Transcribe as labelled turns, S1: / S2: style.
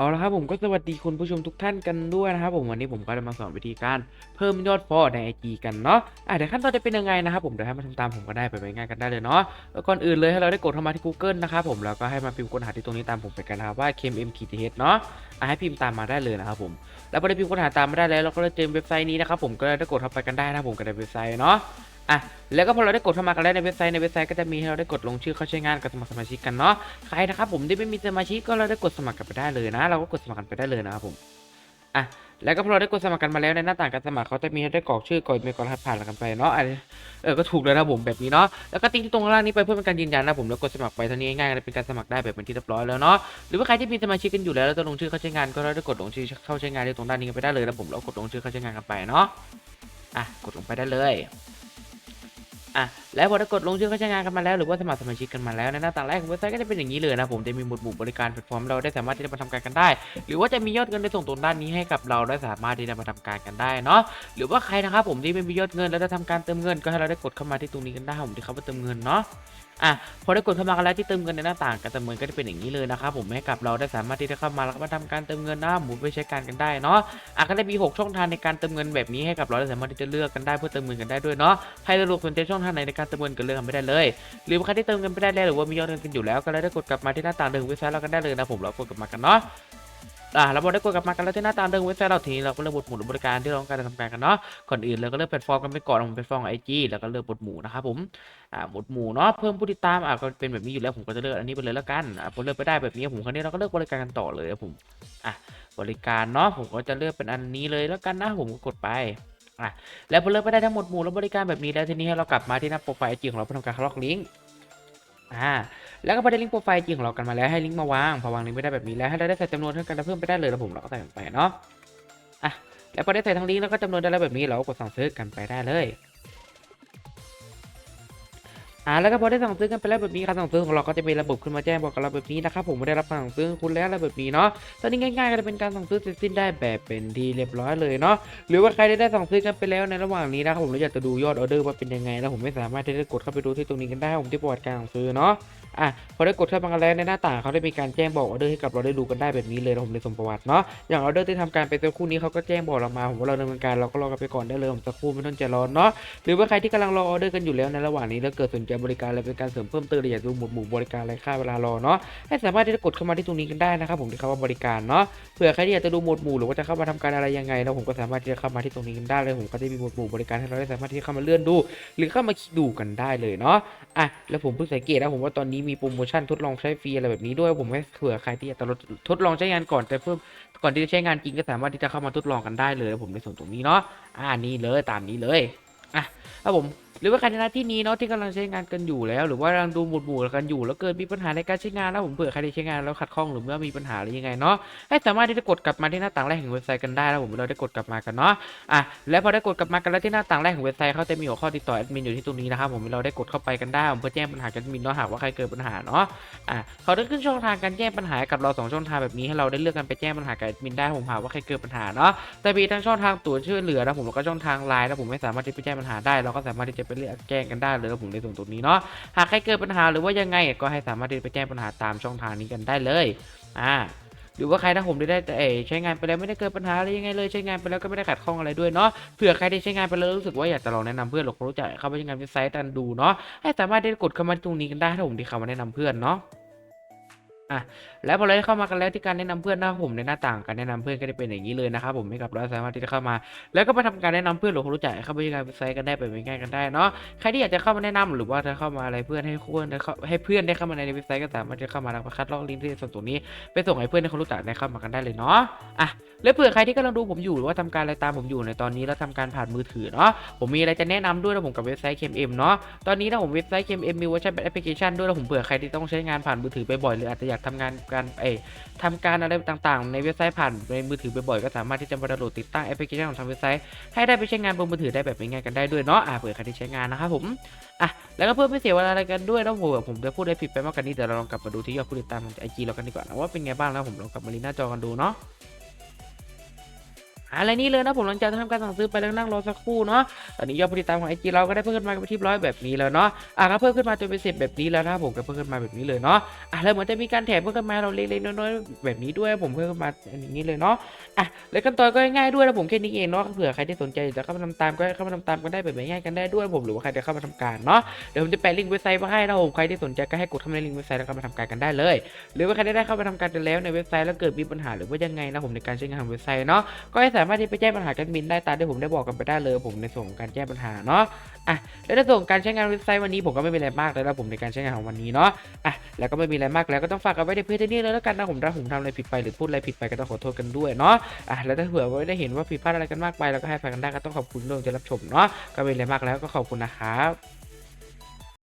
S1: เอาละครับผมก็สวัสดีคุณผู้ชมทุกท่านกันด้วยนะครับผมวันนี้ผมก็จะมาสอนวิธีการเพิ่มยอดฟอลใน IG กันเนาะอะเดี๋ยวขั้นตอนจะเป็นยังไงนะครับผมเดี๋ยวให้มาทำตามผมก็ได้ไปไปง่ายกันได้เลยเนาะแล้วก่อนอื่นเลยให้เราได้กดเข้ามาที่ Google นะครับผมแล้วก็ให้มาพิมพ์ค้นหาที่ตรงนี้ตามผมไปกันนะครับว่า KMKTH เนาะอะให้พิมพ์ตามมาได้เลยนะครับผมแล้วพอได้พิมพ์ค้นหาตามมาได้แล้วเราก็จะเจอเว็บไซต์นี้นะครับผมก็ได้กดเข้าไปกันได้นะครับผมก็ได้เว็บไซต์เนาะ อะแล้วก็พอเราได้กดเข้ามากันแล้วในเว็บไซต์ในเว็บไซต์ก็จะมีให้เราได้กดลงชื่อเข้าใช้งานกับสมัครสมาชิกกันเนาะใครนะครับผมที่ไม่มีสมาชิกก็เราได้กดสมัครกันไปได้เลยนะ เราก็กดสมัครกันไปได้เลยนะครับผมอะแล้วก็พอเราได้กดสมัครกันมาแล้วในหน้าต่างการสมัครเขาจะมีให้ได้กรอกชื่อกรอกอีเมลกรอกรหัสผ่านกันไปเนาะอันนี้เออก็ถูกเลยนะผมแบบนี้เนาะแล้วก็ติ๊กที่ตรงล่างนี้ไปเพื่อเป็นการยืนยันนะผมแล้วกดสมัครไปเท่านี้ง่ายๆเลยเป็นการสมัครได้แบบเป็นที่เรียบร้อยแล้วเนาะหรือว่าใครที่มีสมาชิกกันอยู่แล้วแล้วจะลงชื่อเข้าใช้งานก็เราได้กดลงชื่อเข้าใช้งานที่ตรงด้านนี้กันไปได้เลยนะผมแล้วกดลงชื่อเข้าใช้งานกันไปเนาะอะกดลงไปได้เลย อะแล้วพอได้กดลงชื่อเข้าใช้งานกันมาแล้วหรือว่าสมัครสมาชิกกันมาแล้วในหน้าต่างแรกของเว็บไซต์ก็จะเป็นอย่างนี้เลยนะผมจะมีหมวดหมู่บริการแพลตฟอร์มเราได้สามารถที่จะมาทำการกันได้ หรือว่าจะมียอดเงินในส่งตรงด้านนี้ให้กับเราได้สามารถที่จะมาทำการกันได้เนาะหรือว่าใครนะครับผมที่ไม่มียอดเงินแล้วจะทำการเติมเงินก็ให้เราได้กดเข้ามาที่ตรงนี้กันได้ผมที่เขาไปเติมเงินเนาะอะพอได้กดเข้ามากันแล้วที่เติมเงินในหน้าต่างการเติมเงินก็จะเป็นอย่างนี้เลยนะครับผมให้กับเราได้สามารถที่จะเข้ามาแล้วก็มาทำการเติมเงินนะหมุนไปใช้การกันได้เนาะอะก็จะมี 6 ช่องทางในการเติมเงินแบบนี้ให้กับเราได้สามารถที่จะเลือกกันได้เพื่อเติมเงินกันได้ด้วยเนาะใครสะดวกสนใจช่องทางไหนในการเติมเงินก็เลือกกันไม่ได้เลย หรือว่าใครที่เติมเงินไม่ได้แล้วหรือว่ามียอดเงินกันอยู่แล้ว ก็เลยได้กดกลับมาที่หน้าต่างเดิมเว็บไซต์เรากันได้เลยนะผมเรากดกลับมากันเนาะอะเราบอกได้กดกลับมากันแล้วที่หน้าต่างเดิมเว็บไซต์เราทีนี้เราก็เลือกบทหมู่หรือบริการที่เราต้องการจะทำการกันเนาะก่อนอื่นเราก็เลือกแพลตฟอร์มกันไปก่อนผมเป็นแพลตฟอร์มไอจีแล้วก็เลือกบทหมู่นะครับผมอ่าบทหมู่เนาะเพิ่มผู้ติดตามอะก็เป็นแบบนี้อยู่แล้วผมก็จะเลือกอันนี้ไปเลยแล้วกันอะพอเลือกไปได้แบบนี้ผมคราวนี้เราก็เลือกบริการกันต่อเลยครับผมอะบริการเนาะผมก็จะเลือกเป็นอันนี้เลยแล้วกันนะผมก็กดไป อะแล้วพอเลือกไปได้ทั้งหมดหมู่แล้วบริการแบบนี้แล้วทีนี้ให้เรากลับมาที่หน้าโปรไฟล์จริงของเราเพื่อทำการคล็อกลิงก์อ่าแล้วก็ไปได้ลิงก์โปรไฟล์จริงของเรากันมาแล้วให้ลิงก์มาวางพอวางลิงก์ไม่ได้แบบนี้แล้วให้เราได้ใส่จำนวนเท่ากันแล้วเพิ่มไปได้เลยแล้วผมเราก็ใส่ลงไปเนาะอะแล้วพอได้ใส่ทั้งลิงก์แล้วก็จำนวนได้แล้วแบบนี้เราก็กดสั่งซื้อกันไปได้เลย อ่าแล้วก็พอได้สั่งซื้อกันไปแล้วแบบนี้การสั่งซื้อของเราก็จะมีระบบขึ้นมาแจ้งบอกกับเราแบบนี้นะครับผมไม่ได้รับการสั่งซื้อคุณแล้วอะไรแบบนี้เนาะตอนนี้ง่ายๆก็จะเป็นการสั่งซื้อเสร็จสิ้นได้แบบเป็นที่เรียบร้อยเลยเนาะหรือว่าใครได้ได้สั่งซื้อกันไปแล้วในระหว่างนี้นะครับผมเราอยากจะดูยอดออเดอร์ว่าเป็นยังไงแล้วผมไม่สามารถที่จะกดเข้าไปดูที่ตรงนี้กันได้ผมที่ประวัติการสั่งซื้อเนาะ อะพอได้กดเข้ามาแล้วในหน้าต่างเขาได้มีการแจ้งบอกออเดอร์ให้กับเราได้ดูกันได้แบบนี้เลยนะผมเลยส่งประวัติเนาะอย่างออเดอร์ที่ทำการไปสักคู่นี้เขาก็แจ้งบอกเรามาผมว่าเราดำเนินการเราก็รอกันไปก่อนได้เลยผมสักครู่ไม่ต้องใจร้อนเนาะหรือว่าใครที่กำลังรอออเดอร์กันอยู่แล้วในระหว่างนี้แล้วเกิดสนใจบริการอะไรเป็นการเสริมเพิ่มเติมหรืออยากดูหมวดหมู่บริการอะไรค่าเวลารอเนาะให้สามารถที่จะกดเข้ามาที่ตรงนี้กันได้นะครับผมที่คำว่าบริการเนาะเผื่อใครที่อยากจะดูหมวดหมู่หรือว่าจะเข้ามาทำการอะไรยังไงแล้วผมก็สามารถที่จะเข้ามาที่ตรงนี้กันได้เลยผมก็จะมีหมวดหมู่บริการให้เราได้สามารถที่จะเข้ามาเลื่อนดู หรือเข้ามาดูกันได้เลยเนาะอะแล้วผมเพิ่งสังเกตนะผมว่าตอนนี้มีีโปรโมชั่นทดลองใช้ฟรีอะไรแบบนี้ด้วยผมให้เผื่อใครที่อยากจะทดลองใช้งานก่อนแต่เพิ่มก่อนที่จะใช้งานจริงก็สามารถที่จะเข้ามาทดลองกันได้เลยผมในส่วนตรงนี้เนาะอ่านี่เลยตามนี้เลยอะครับผมหรือว่าใครในที่นี้เนาะที่กำลังใช้งานกันอยู่แล้ว หรือว่ากำลังดูหมุดหมู่กันอยู่ แล้วเกิดมีปัญหาในการใช้งานแล้วผมเผื่อใครที่ใช้งานแล้วขัดข้องหรือว่ามีปัญหาหรือยังไงเนาะให้สามารถที่จะกดกลับมาที่หน้าต่างแรกของเว็บไซต์กันได้แล้วผมเราได้กดกลับมากันเนาะอะแล้วพอได้กดกลับมากันแล้วที่หน้าต่างแรกของเว็บไซต์เขาจะมีหัวข้อติดต่อแอดมินอยู่ที่ตรงนี้นะครับผมเราได้กดเข้าไปกันได้ผมเพื่อแจ้งปัญหากับแอดมินเนาะหากว่าใครเกิดปัญหาเนาะอะเขาได้ขึ้นช่องทางการแจ้งปัญหากับเราสองช่องทางแบบนี้ให้เราได้เลือกกันไปแจ้งปัญหากับแอดมินได้ผมหากว่าใครเกิดปัญหาเนาะแต่มีทั้งช่องทางตัวช่วยเหลือนะผมแล้วก็ช่องทางไลน์นะผมไม่สามารถที่จะแจ้งปัญหาได้เราก็สามารถที่จะไปเรียกแจ้งกันได้เลยนะผมในส่วนตรงนี้เนาะหากใครเกิดปัญหาหรือว่ายังไงก็ให้สามารถเดินไปแจ้งปัญหาตามช่องทางนี้กันได้เลยอ่าหรือว่าใครถ้าผมได้แต่ใช้งานไปแล้วไม่ได้เกิดปัญหาอะไรยังไงเลยใช้งานไปแล้วก็ไม่ได้ขัดข้องอะไรด้วยเนาะเผื่อใครที่ใช้งานไปแล้วรู้สึกว่าอยากจะลองแนะนำเพื่อนหรือคนรู้จักเข้าไปใช้งานเว็บไซต์กันดูเนาะให้สามารถได้กดเข้ามาตรงนี้กันได้ถ้าผมที่เข้ามาแนะนำเพื่อนเนาะ อะแล้วพอเราได้เข้ามากันแล้วที่การแนะนำเพื่อนนะครับผมในหน้าต่างการแนะนำเพื่อนก็จะเป็นอย่างนี้เลยนะครับผมให้กับเราสามารถที่จะเข้ามา แล้วก็มาทำการแนะนำเพื่อนหรือคนรู้จักเข้าไปยังไงเว็บไซต์กันได้ไปง่ายๆกันได้เนาะใครที่อยากจะเข้ามาแนะนำหรือว่าจะเข้ามาอะไรเพื่อนให้เพื่อนได้เข้าให้เพื่อนได้เข้ามาในเว็บไซต์ก็สามารถจะเข้ามาแล้วก็คัดลอกลิงก์ที่ส่วนตรงนี้ ไปส่งให้เพื่อนให้คนรู้จักได้เข้ามากันได้เลยเนาะอะแล้วเผื่อใครที่กำลังดูผมอยู่หรือว่าทำการอะไรตามผมอยู่ในตอนนี้แล้วทำการผ่านมือถือเนาะผมมีอะไรจะแนะนำด้วยนะผมกับเว็บไซต์ KMM เนาะตอนนี้นะผมเว็บไซต์ KMM มีเวอร์ชันเป็นแอปพลิเคชันด้วยแล้วผมเผื่อใครที่ต้องใช้งานผ่านมือถือบ่อยๆหรืออาจจะอยากทำงานการเอยทำการอะไรต่างๆ ในเว็บไซต์ผ่านในมือถือบ่อยๆก็สามารถที่จะมาดาวน์โหลดติดตั้งแอปพลิเคชันของทางเว็บไซต์ให้ได้ไปใช้งานบนมือถือได้แบบง่ายๆกันได้ด้วยเนาะอะเผื่อใครที่ใช้งานนะครับผมอะแล้วก็เพื่อไม่เสียเวลาอะไรกันด้วยนะผมผมจะพูดได้ผิดไปมากกว่านี้เดี๋ยวเราลองกลับมาดูที่ยอดผู้ติดตามของไอจีเรากันดีกว่านะว่าเป็นไงบ้างแล้วผมลองกลับมาลีหน้าจอกันดูเนาะ อะไรนี่เลยนะผมหลังจากทำการสั่งซื้อไปแล้วนั่งรอสักครู่เนาะตอนนี้ยอดผู้ติดตามของไอจีเราก็ได้เพิ่มขึ้นมาเป็นที่ร้อยแบบนี้แล้วเนาะอะก็เพิ่มขึ้นมาจนเป็นสิบแบบนี้แล้วนะผมก็เพิ่มขึ้นมาแบบนี้เลยเนาะอะแล้วเหมือนจะมีการแถมเพิ่มขึ้นมาเราเล็กๆน้อยๆแบบนี้ด้วยผมเพิ่มขึ้นมาอย่างนี้เลยเนาะอะแล้วขั้นตอนก็ง่ายๆด้วยนะผมแค่นี้เองเนาะเผื่อใครที่สนใจจะเข้ามาทำตามก็เข้ามาทำตามกันได้แบบง่ายๆกันได้ด้วยผมหรือว่าใครจะเข้ามาทำการเนาะเดี๋ยวผมจะแปะลิงก์เว็บไซต์มาให้นะผมใครที่สนใจก็ให้กดเข้ามาในลิงก์เว็บไซต์แล้วเข้ามาทำการกันได้เลย หรือว่าใครได้เข้ามาทำการกันแล้วในเว็บไซต์แล้วเกิดมีปัญหาหรือว่ายังไงนะผมในการใช้งานของเว็บไซต์เนาะก็ให้สามารถที่ไปแจ้งปัญหาการบินได้ตามที่ผมได้บอกกันไปได้เลยผมในส่วนของการแก้ปัญหาเนาะอะแล้วในส่วนของการใช้งานเว็บไซต์วันนี้ผมก็ไม่มีอะไรมากแล้วนะผมในการใช้งานของวันนี้เนาะอะแล้วก็ไม่มีอะไรมากแล้วก็ต้องฝากกันไว้ในเพื้นที่นี้เลยแล้วกันนะผมถ้าผมทำอะไรผิดไปหรือพูดอะไรผิดไปก็ต้องขอโทษกันด้วยเนาะอะแล้วถ้าเผื่อว่าได้เห็นว่าผิดพลาดอะไรกันมากไปเราก็ให้อภัยกันได้ก็ต้องขอบคุณด้วยที่รับชมเนาะก็ไม่มีอะไรมากแล้วก็ขอบคุณนะครับ